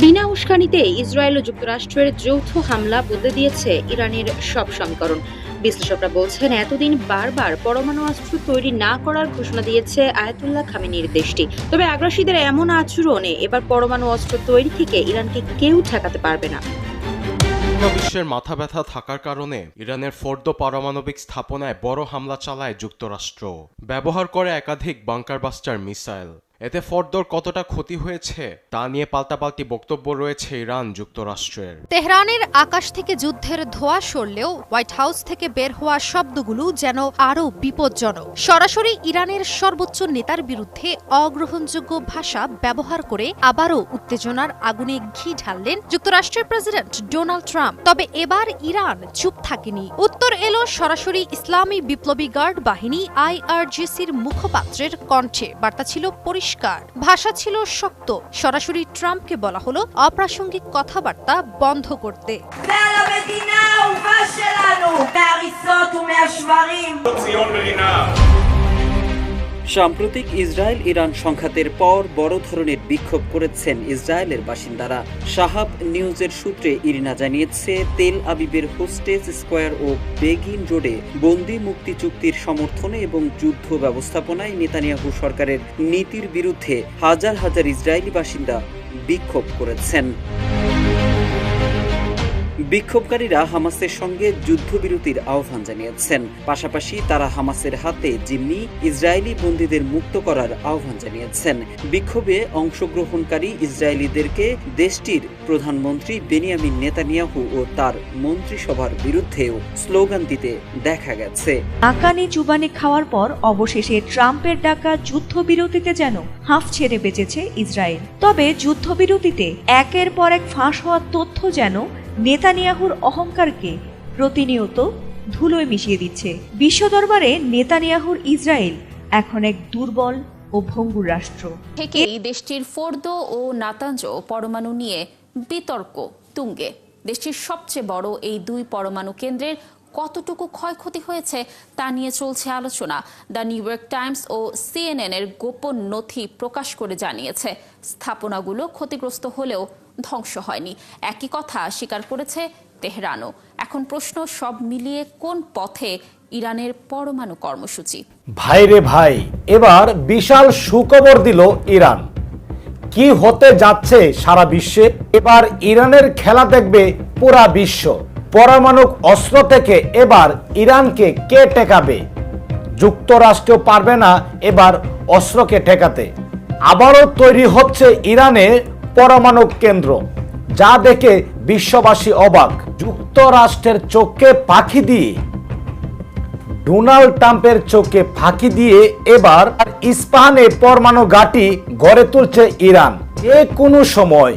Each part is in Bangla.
বিনা উস্কানিতে ইসরায়েল ও যুক্তরাষ্ট্রের যৌথ হামলা বদলে দিয়েছে ইরানের সব সমীকরণ। বিশ্লেষকরা বলছেন, এতদিন বারবার পরমাণু অস্ত্র তৈরি না করার ঘোষণা দিয়েছে আয়াতুল্লাহ খামেনির দেশটি। তবে আগ্রাসীদের এমন আচরণে এবার পরমাণু অস্ত্র তৈরি থেকে ইরানকে কেউ ঠেকাতে পারবে না। বিশ্বের মাথা ব্যথা থাকার কারণে ইরানের ফোর্দো পারমাণবিক স্থাপনায় বড় হামলা চালায় যুক্তরাষ্ট্র। ব্যবহার করে একাধিক বাংকার বাস্টার মিসাইল। এতে ফোর্দোর কতটা ক্ষতি হয়েছে, তা নিয়ে পাল্টাপাল্টি বক্তব্য রয়েছে ইরান যুক্তরাষ্ট্রের। তেহরানের আকাশ থেকে যুদ্ধের ধোঁয়া সরলেও হোয়াইট হাউস থেকে বের হওয়া শব্দগুলো যেন আরও বিপজ্জনক। সরাসরি ইরানের সর্বোচ্চ নেতার বিরুদ্ধে অগ্রহণযোগ্য ভাষা ব্যবহার করে আবারও উত্তেজনার আগুনে ঘি ঢাললেন যুক্তরাষ্ট্রের প্রেসিডেন্ট ডোনাল্ড ট্রাম্প। তবে এবার ইরান চুপ থাকেনি। উত্তর এলো সরাসরি ইসলামী বিপ্লবী গার্ড বাহিনী আইআরজিসির মুখপাত্রের কণ্ঠে। বার্তা ছিল পরিষ্কার। ভাষা ছিল শক্ত সরাসরি ট্রাম্পকে বলা হলো অপ্রাসঙ্গিক কথাবার্তা বন্ধ করতে ועל המדינה האהובה שלנו, מהריסות ומהשברים. ציון ברינה. সাম্প্রতিক ইসরায়েল ইরান সংঘাতের পর বড় ধরনের বিক্ষোভ করেছেন ইসরায়েলের বাসিন্দারা। সাহাব নিউজের সূত্রে ইরিনা জানিয়েছে, তেল আবিবের হোস্টেজ স্কোয়ার ও বেগিন রোডে বন্দি মুক্তি চুক্তির সমর্থনে এবং যুদ্ধ ব্যবস্থাপনায় নেতানিয়াহু সরকারের নীতির বিরুদ্ধে হাজার হাজার ইসরায়েলি বাসিন্দা বিক্ষোভ করেছেন। বিক্ষোভকারীরা হামাসের সঙ্গে যুদ্ধবিরতির আহ্বান জানিয়েছেন। পাশাপাশি তারা হামাসের হাতে জিম্মি, ইসরায়েলি বন্দীদের মুক্ত করার আহ্বান জানিয়েছেন। বিক্ষোভে অংশগ্রহণকারী ইসরায়েলিদেরকে দেশটির প্রধানমন্ত্রী বেনিয়ামিন নেতানিয়াহু ও তার মন্ত্রিসভার বিরুদ্ধেও স্লোগান দিতে দেখা গেছে। আকানি চুবানি খাওয়ার পর অবশেষে ট্রাম্পের ডাকা যুদ্ধবিরতিতে যেন হাঁফ ছেড়ে বেঁচেছে ইসরায়েল। তবে যুদ্ধবিরতিতে একের পর এক ফাঁস হওয়ার তথ্য যেন নেতানিয়াহুর অহংকারকে প্রতিনিয়ত ধুলোয় মিশিয়ে দিচ্ছে। বিশ্ব দরবারে নেতানিয়াহুর ইসরায়েল এখন এক দুর্বল ও ভঙ্গুর রাষ্ট্র। থেকেই দেশটির ফোর্দো ও নাতাঞ্জ পরমাণু নিয়ে বিতর্ক তুঙ্গে। দেশটির সবচেয়ে বড় এই দুই পরমাণু কেন্দ্রের কতটুকু ক্ষয়ক্ষতি হয়েছে তা নিয়ে চলছে আলোচনা। দ্য নিউ ইয়র্ক টাইমস ও সিএনএন এর গোপন নথি প্রকাশ করে জানিয়েছে। স্থাপনাগুলো ক্ষতিগ্রস্ত হলেও ধ্বংস হয়নি। একই কথা স্বীকার করেছে তেহরানও। এখন প্রশ্ন সব মিলিয়ে কোন পথে ইরানের পরমাণু কর্মসূচি? ভাই রে ভাই, এবার বিশাল সুখবর দিল ইরান। কি হতে যাচ্ছে সারা বিশ্বে? এবার ইরানের খেলা দেখবে পুরা বিশ্ব। পরমাণু অস্ত্র থেকে এবার ইরানকে কে টেকাবে যুক্তরাষ্ট্র পারবে না এবার অস্ত্রকে ঠেকাতে। আবারও তৈরি হচ্ছে ইরানে পরমাণু কেন্দ্র, যা দেখে বিশ্ববাসী অবাক। যুক্তরাষ্ট্রের চোখে পাখি দিয়ে। ডোনাল্ড ট্রাম্পের চোখে ফাঁকি দিয়ে এবার ইস্পাহানে পরমাণু ঘাঁটি গড়ে তুলছে ইরান। যে কোনো সময়,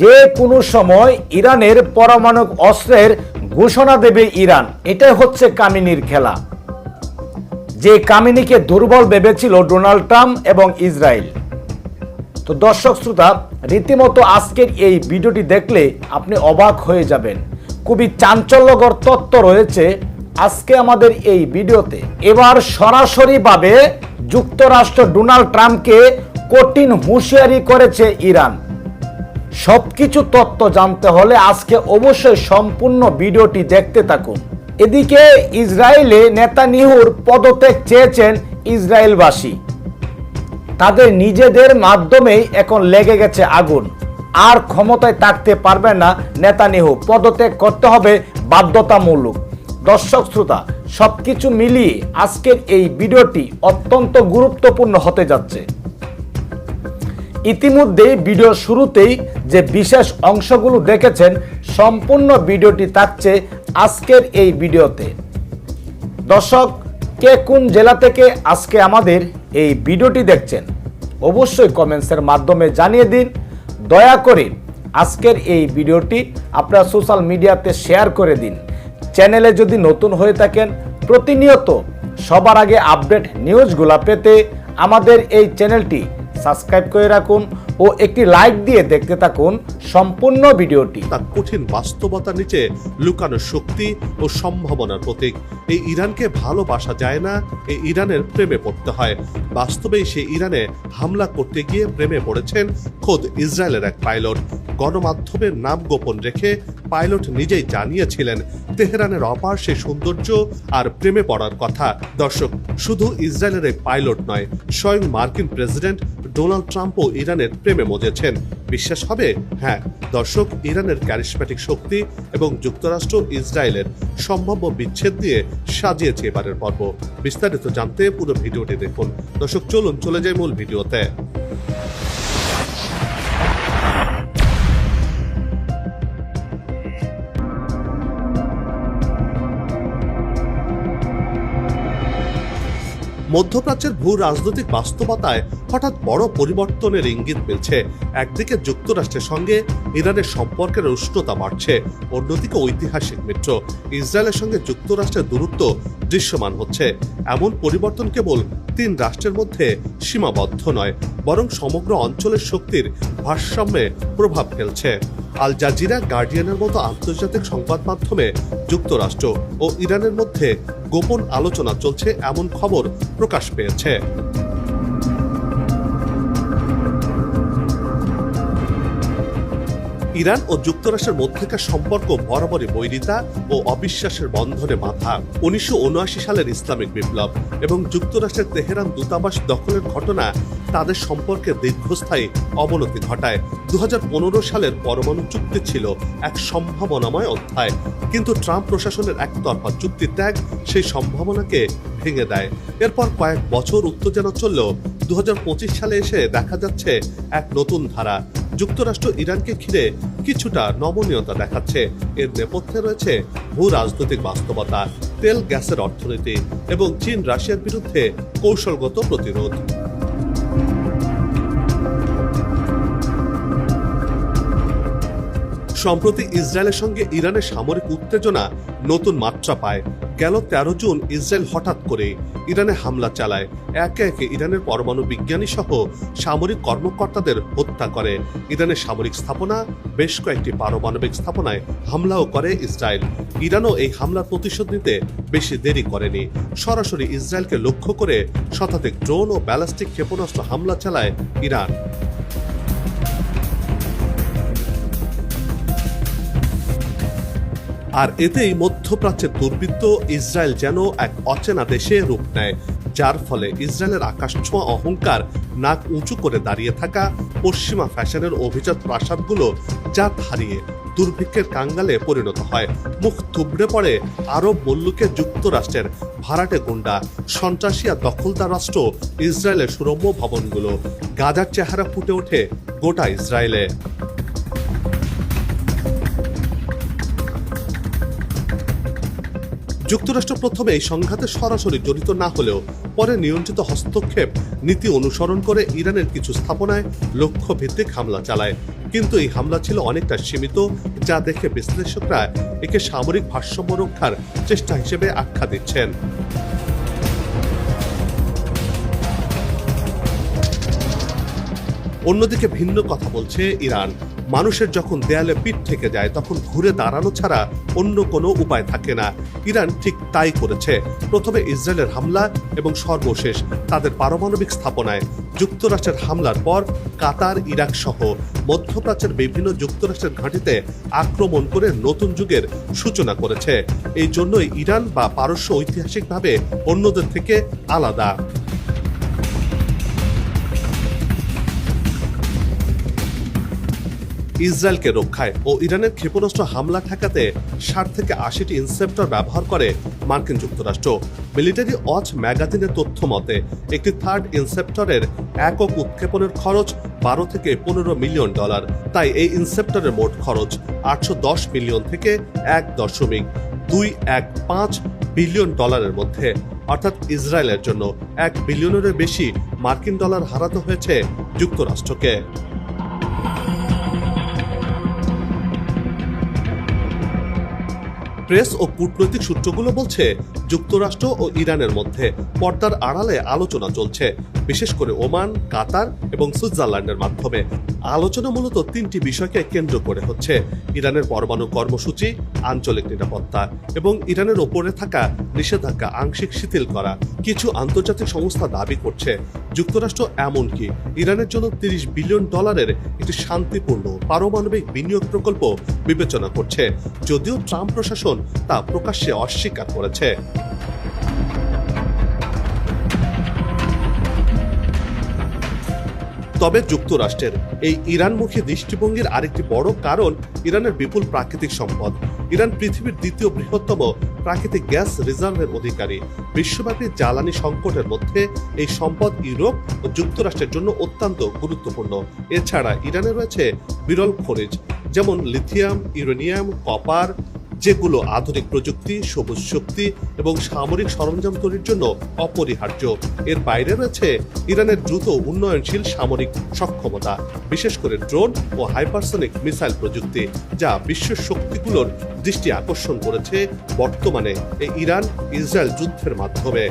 যে কোনো সময় ইরানের পরমাণু অস্ত্রের ঘোষণা দেবে ইরান। এটাই হচ্ছে কামিনীর খেলা। যে কামিনীকে দুর্বল ভেবেছিল ডোনাল্ড ট্রাম্প এবং ইসরায়েল। তো দর্শক শ্রোতা, রীতিমতো আজকের এই ভিডিওটি দেখলে আপনি অবাক হয়ে যাবেন। খুবই চাঞ্চল্যকর তত্ত্ব রয়েছে আজকে আমাদের এই ভিডিওতে। এবার সরাসরিভাবে যুক্তরাষ্ট্র ডোনাল্ড ট্রাম্পকে কঠিন হুঁশিয়ারি করেছে ইরান। সবকিছু তত্ত্ব জানতে হলে আজকে অবশ্যই সম্পূর্ণ ভিডিওটি দেখতে থাকুন। এদিকে ইসরায়েলে নেতানিহুর পদত্যাগ চেয়েছেন ইসরায়েলবাসী। তাদের নিজেদের মাধ্যমেই এখন লেগে গেছে আগুন। আর ক্ষমতায় থাকতে পারবে না নেতানিহু পদত্যাগ করতে হবে বাধ্যতামূলক। দর্শক শ্রোতা, সবকিছু মিলিয়ে আজকের এই ভিডিওটি অত্যন্ত গুরুত্বপূর্ণ হতে যাচ্ছে। ইতিমধ্যেই ভিডিও শুরুতেই যে বিশেষ অংশগুলো দেখেছেন, সম্পূর্ণ ভিডিওটি থাকছে আজকের এই ভিডিওতে। দর্শক কে কোন জেলা থেকে আজকে আমাদের এই ভিডিওটি দেখছেন, অবশ্যই কমেন্টসের মাধ্যমে জানিয়ে দিন। দয়া করে আজকের এই ভিডিওটি আপনারা সোশ্যাল মিডিয়াতে শেয়ার করে দিন। চ্যানেলে যদি নতুন হয়ে থাকেন, প্রতিনিয়ত সবার আগে আপডেট নিউজগুলা পেতে আমাদের এই চ্যানেলটি সাবস্ক্রাইব করে রাখুন। ও একটি লাইক দিয়ে দেখতে থাকুন সম্পূর্ণ ভিডিওটি। তার কঠিন বাস্তবতার নিচে লুকানো শক্তি ও সম্ভাবনার প্রতীক। এই ইরানকে ভালোবাসা যায় না এই ইরানের প্রেমে পড়তে হয়। বাস্তবেই সে ইরানে হামলা করতে গিয়ে প্রেমে পড়েছেন খোদ ইসরায়েলের এক পাইলট। গণমাধ্যমের নাম গোপন রেখে পাইলট নিজেই জানিয়েছিলেন, তেহরানের অপার সে সৌন্দর্য আর প্রেমে পড়ার কথা। দর্শক, শুধু ইসরায়েলের এই পাইলট নয়, স্বয়ং মার্কিন প্রেসিডেন্ট ডোনাল্ড ট্রাম্পও ইরানের প্রেমে মজেছেন। বিশ্বাস হবে? হ্যাঁ দর্শক, ইরানের ক্যারিসম্যাটিক শক্তি এবং যুক্তরাষ্ট্র ইসরায়েলের সম্ভাব্য বিচ্ছেদ দিয়ে সাজিয়েছে এবারের পর্ব। বিস্তারিত জানতে পুরো ভিডিওটি দেখুন। দর্শক, চলুন, চলে যাই মূল ভিডিওতে। মধ্যপ্রাচ্যের ভূ রাজনৈতিক বাস্তবতায় হঠাৎ বড় পরিবর্তনের ইঙ্গিত মিলছে একদিকে যুক্তরাষ্ট্রের সঙ্গে ইরানের সম্পর্কের উষ্ণতা বাড়ছে, অন্যদিকে ঐতিহাসিক মিত্র। ইসরায়েলের সঙ্গে যুক্তরাষ্ট্রের দূরত্ব দৃশ্যমান হচ্ছে। এমন পরিবর্তন কেবল তিন রাষ্ট্রের মধ্যে সীমাবদ্ধ নয়, বরং সমগ্র অঞ্চলের শক্তির ভারসাম্যে প্রভাব ফেলছে। আল জাজিরা, গার্ডিয়ানের মতো আন্তর্জাতিক সংবাদ মাধ্যমে যুক্তরাষ্ট্র ও ইরানের মধ্যে গোপন আলোচনা চলছে, এমন খবর প্রকাশ পেয়েছে। ইরান ও যুক্তরাষ্ট্রের মধ্যেকার সম্পর্ক বরাবরই বৈরিতা ও অবিশ্বাসের বন্ধনে বাঁধা উনিশশো সালের ইসলামিক বিপ্লব এবং যুক্তরাষ্ট্রের তেহরান দূতাবাস দখলের ঘটনা তাদের সম্পর্কে দীর্ঘস্থায়ী অবনতি ঘটায়। দুহাজার পনেরো সালের পরমাণু চুক্তি ছিল এক সম্ভাবনাময় অধ্যায়। কিন্তু ট্রাম্প প্রশাসনের একতরফা চুক্তি ত্যাগ সেই সম্ভাবনাকে ভেঙে দেয়। এরপর কয়েক বছর উত্তেজনা চললেও দু হাজার পঁচিশ সালে এসে দেখা যাচ্ছে এক নতুন ধারা। যুক্তরাষ্ট্র ইরানকে ঘিরে কিছুটা নমনীয়তা দেখাচ্ছে। এর নেপথ্যে রয়েছে ভূ রাজনৈতিক বাস্তবতা, তেল, গ্যাসের অর্থনীতি এবং চীন, রাশিয়ার বিরুদ্ধে কৌশলগত প্রতিরোধ। সম্প্রতি ইসরায়েলের সঙ্গে ইরানের সামরিক উত্তেজনা নতুন মাত্রা পায়। গেল তেরো জুন ইসরায়েল হঠাৎ করে ইরানে হামলা চালায়। একে একে ইরানের পরমাণু বিজ্ঞানী সহ সামরিক কর্মকর্তাদের হত্যা করে। ইরানের সামরিক স্থাপনা, বেশ কয়েকটি পারমাণবিক স্থাপনায় হামলাও করে ইসরায়েল। ইরানও এই হামলার প্রতিশোধ নিতে বেশি দেরি করেনি। সরাসরি ইসরায়েলকে লক্ষ্য করে শতাধিক ড্রোন ও ব্যালিস্টিক ক্ষেপণাস্ত্র হামলা চালায় ইরান। আর এতেই মধ্যপ্রাচ্যের দুর্বৃত্ত ইসরায়েল যেন এক অচেনা দেশে রূপ নেয়, যার ফলে ইসরায়েলের আকাশ ছোঁয়া অহংকার নাক উঁচু করে দাঁড়িয়ে থাকা পশ্চিমা ফ্যাশনের অভিজাত প্রাসাদগুলো যা হারিয়ে দুর্ভিক্ষের কাঙ্গালে পরিণত হয়। মুখ থুবড়ে পড়ে আরব মল্লুকে যুক্তরাষ্ট্রের ভাড়াটে গুন্ডা, সন্ত্রাসী আর দখলদার রাষ্ট্র ইসরায়েলের সুরম্য ভবনগুলো। গাজার চেহারা ফুটে ওঠে গোটা ইসরায়েলে। যুক্তরাষ্ট্র প্রথমে এই সংঘাতে সরাসরি জড়িত না হলেও পরে নিয়ন্ত্রিত হস্তক্ষেপ, নীতি অনুসরণ করে ইরানের কিছু স্থাপনায় লক্ষ্য ভিত্তিক হামলা চালায়। কিন্তু এই হামলা ছিল অনেকটা সীমিত, যা দেখে বিশ্লেষকরা একে সামরিক ভারসাম্য রক্ষার চেষ্টা হিসেবে আখ্যা দিচ্ছেন। অন্যদিকে ভিন্ন কথা বলছে ইরান। মানুষের যখন দেয়ালে পিঠ থেকে যায়, তখন ঘুরে দাঁড়ানো ছাড়া অন্য কোনো উপায় থাকে না। ইরান ঠিক তাই করেছে। প্রথমে ইসরায়েলের হামলা এবং সর্বশেষ তাদের পারমাণবিক স্থাপনায় যুক্তরাষ্ট্রের হামলার পর কাতার, ইরাক সহ মধ্যপ্রাচ্যের বিভিন্ন যুক্তরাষ্ট্রের ঘাঁটিতে আক্রমণ করে নতুন যুগের সূচনা করেছে। এই জন্যই ইরান বা পারস্য ঐতিহাসিকভাবে অন্যদের থেকে আলাদা। ইসরায়েলকে রক্ষায় ও ইরানের ক্ষেপণাস্ত্র হামলা ঠেকাতে ষাট থেকে আশিটি ইনসেপ্টর ব্যবহার করে মার্কিন যুক্তরাষ্ট্র। মিলিটারি ওয়াচ ম্যাগাজিনের তথ্য মতে, একটি থার্ড ইনসেপ্টরের একক উৎক্ষেপণের খরচ বারো থেকে পনেরো মিলিয়ন ডলার। তাই এই ইনসেপ্টরের মোট খরচ আটশো দশ মিলিয়ন থেকে এক দশমিক দুই এক পাঁচ বিলিয়ন ডলারের মধ্যে। অর্থাৎ ইসরায়েলের জন্য এক বিলিয়নেরও বেশি মার্কিন ডলার হারাতে হয়েছে যুক্তরাষ্ট্রকে। প্রেস ও কূটনৈতিক সূত্রগুলো বলছে, যুক্তরাষ্ট্র ও ইরানের মধ্যে পর্দার আড়ালে আলোচনা চলছে, বিশেষ করে ওমান, কাতার এবং সুইজারল্যান্ডের মাধ্যমে। আলোচনা মূলত তিনটি বিষয়কে কেন্দ্র করে হচ্ছে, ইরানের পরমাণু কর্মসূচি, আঞ্চলিক নিরাপত্তা এবং ইরানের ওপরে থাকা নিষেধাজ্ঞা আংশিক শিথিল করা। কিছু আন্তর্জাতিক সংস্থা দাবি করছে, যুক্তরাষ্ট্র এমনকি ইরানের জন্য তিরিশ বিলিয়ন ডলারের একটি শান্তিপূর্ণ পারমাণবিক বিনিয়োগ প্রকল্প বিবেচনা করছে। যদিও ট্রাম্প প্রশাসন তা প্রকাশ্যে অস্বীকার করেছে। তবে যুক্তরাষ্ট্রের এই ইরানমুখী দৃষ্টিভঙ্গির আরেকটি বড় কারণ ইরানের বিপুল প্রাকৃতিক সম্পদ। ইরান পৃথিবীর দ্বিতীয় বৃহত্তম প্রাকৃতিক গ্যাস রিজার্ভের অধিকারী। বিশ্বব্যাপী জ্বালানি সংকটের মধ্যে এই সম্পদ ইউরোপ ও যুক্তরাষ্ট্রের জন্য অত্যন্ত গুরুত্বপূর্ণ। এছাড়া ইরানে রয়েছে বিরল খনিজ, যেমন লিথিয়াম, ইউরেনিয়াম, কপার যেগুলো আধুনিক প্রযুক্তি, সবুজ শক্তি এবং সামরিক সরঞ্জাম তৈরির জন্য অপরিহার্য। এর বাইরে রয়েছে ইরানের দ্রুত উন্নয়নশীল সামরিক সক্ষমতা, বিশেষ করে ড্রোন ও হাইপারসনিক মিসাইল প্রযুক্তি, যা বিশ্বের শক্তিগুলোর দৃষ্টি আকর্ষণ করেছে বর্তমানে এই ইরান ইসরায়েল যুদ্ধের মাধ্যমে।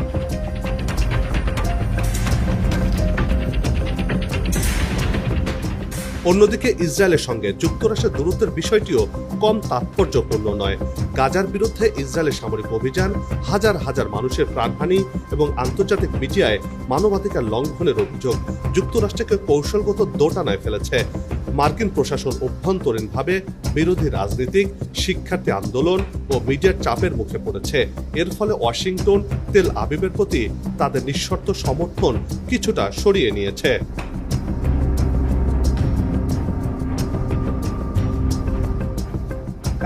অন্যদিকে ইসরায়েলের সঙ্গে যুক্তরাষ্ট্রের দূরত্বের বিষয়টিও কম তাৎপর্যপূর্ণ নয়। গাজার বিরুদ্ধে ইসরায়েলের সামরিক অভিযান, হাজার হাজার মানুষের প্রাণহানি এবং আন্তর্জাতিক মিডিয়ায় মানবাধিকার লঙ্ঘনের অভিযোগ যুক্তরাষ্ট্রকে কৌশলগত দোটানায় ফেলেছে। মার্কিন প্রশাসন অভ্যন্তরীণভাবে বিরোধী রাজনীতিক, শিক্ষার্থী আন্দোলন ও মিডিয়ার চাপের মুখে পড়েছে। এর ফলে ওয়াশিংটন, তেল আবিবের প্রতি তাদের নিঃশর্ত সমর্থন কিছুটা সরিয়ে নিয়েছে।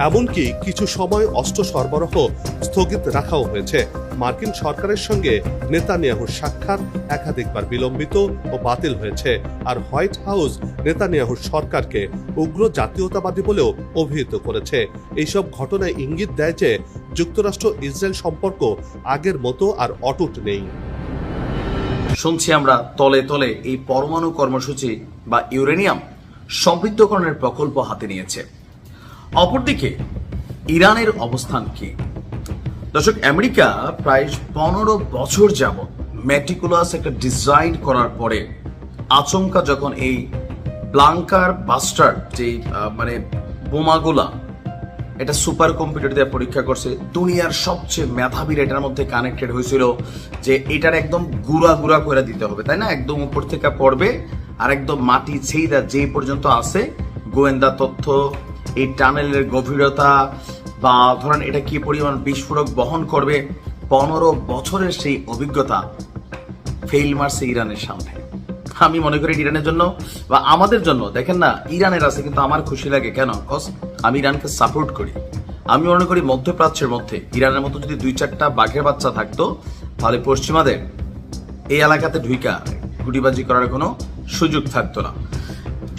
এমনকি কিছু সময় অস্ত্র সরবরাহ স্থগিত রাখাও হয়েছে। মার্কিন সরকারের সঙ্গে নেতানিয়াহুর সাক্ষাৎ একাধিকবার বিলম্বিত ও বাতিল হয়েছে। আর হোয়াইট হাউস নেতানিয়াহুর সরকারকে উগ্র জাতীয়তাবাদী বলেও অভিহিত করেছে। এইসব ঘটনায় ইঙ্গিত দেয় যে, যুক্তরাষ্ট্র ইসরায়েল সম্পর্ক আগের মতো আর অটুট নেই। শুনছি আমরা তলে তলে এই পরমাণু কর্মসূচি বা ইউরেনিয়াম সমৃদ্ধকরণের প্রকল্প হাতে নিয়েছে। অপরদিকে, ইরানের অবস্থান কি? দর্শক, আমেরিকা প্রায় পনেরো বছর যাবৎ ম্যাটিকুলাস একটা ডিজাইন করার পরে আচমকা যখন এই ব্লাঙ্কার বাস্টার যে মানে বোমাগুলা এটা সুপার কম্পিউটার দিয়ে পরীক্ষা করছে, দুনিয়ার সবচেয়ে মেধাবীর এটার মধ্যে কানেক্টেড হয়েছিল যে এটার একদম গুড়া গুড়া করে দিতে হবে, তাই না? একদম উপর থেকে পড়বে আর একদম মাটি ছেইদা যে পর্যন্ত আছে গোয়েন্দা তথ্য এই টানেলের গভীরতা বা ধরেন এটা কি পরিমাণ বিস্ফোরক বহন করবে পনেরো বছরের সেই অভিজ্ঞতা ফেইল মারছে ইরানের সামনে। আমি মনে করি ইরানের জন্য বা আমাদের জন্য। দেখেন না, ইরানের আছে, কিন্তু আমার খুশি লাগে কেন? কজ আমি ইরানকে সাপোর্ট করি। আমি মনে করি মধ্যপ্রাচ্যের মধ্যে ইরানের মতো যদি দুই চারটা বাঘের বাচ্চা থাকতো, তাহলে পশ্চিমাদের এই এলাকাতে ঢুইকা গুটিবাজি করার কোনো সুযোগ থাকতো না।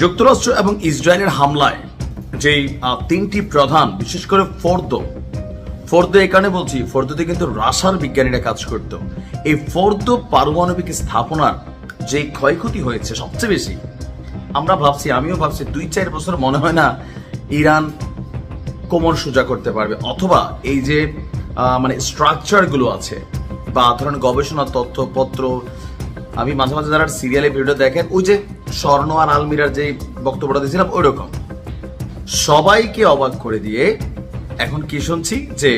যুক্তরাষ্ট্র এবং ইসরায়েলের হামলায় যেই তিনটি প্রধান, বিশেষ করে ফোর্দ। ফোর্দ কারণে বলছি, ফোর্দতে কিন্তু রাশার বিজ্ঞানীরা কাজ করতো। এই ফোর্দ পারমাণবিক স্থাপনার যে ক্ষয়ক্ষতি হয়েছে সবচেয়ে বেশি, আমরা ভাবছি, আমিও ভাবছি, দুই চার বছর মনে হয় না ইরান কোমর সোজা করতে পারবে। অথবা এই যে মানে স্ট্রাকচারগুলো আছে, বা ধরেন গবেষণা তথ্যপত্র, আমি মাঝে মাঝে যারা সিরিয়ালে ভিডিও দেখেন, ওই যে স্বর্ণ আর আলমিরার যে বক্তব্যটা দিয়েছিলাম ওই রকম সবাইকে অবাক করে দিয়ে এখন কি শুনছি যে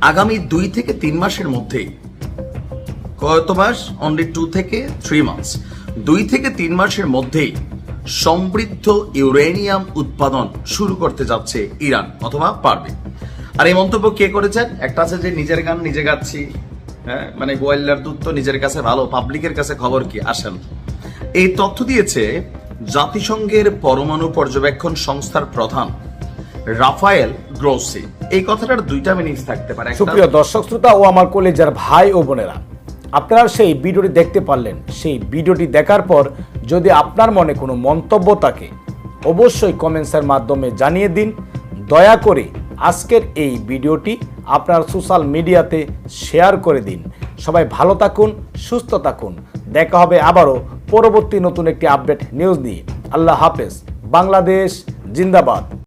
আগামী দুই থেকে তিন মাসের মধ্যেই, কত মাস? অনলি টু থেকে থ্রি মান্থস দুই থেকে তিন মাসের মধ্যেই সমৃদ্ধ ইউরেনিয়াম উৎপাদন শুরু করতে যাচ্ছে ইরান অথবা পারবে। আর এই মন্তব্য কে করেছেন? একটা আছে যে, নিজের গান নিজে গাচ্ছি। হ্যাঁ মানে গোয়েল্লার দূত তো নিজের কাছে ভালো পাবলিকের কাছে খবর কি? আসেন। এই তথ্য দিয়েছে জাতিসংঘের পরমাণু পর্যবেক্ষণ সংস্থার প্রধান রাফায়েল গ্রোসি। এই কথাটার দুইটা মিনিংস থাকতে পারে। সুপ্রিয় দর্শক, শ্রোতা ও আমার কলেজের ভাই ও বোনেরা, আপনারা সেই ভিডিওটি দেখতে পারলেন। সেই ভিডিওটি দেখার পর যদি আপনার মনে কোনো মন্তব্য থাকে, অবশ্যই কমেন্টসের মাধ্যমে জানিয়ে দিন। দয়া করে আজকের এই ভিডিওটি আপনার সোশ্যাল মিডিয়াতে শেয়ার করে দিন। সবাই ভালো থাকুন, সুস্থ থাকুন। দেখা হবে আবারও পরবর্তী নতুন একটি আপডেট নিউজ নিয়ে। আল্লাহ হাফেজ। বাংলাদেশ জিন্দাবাদ।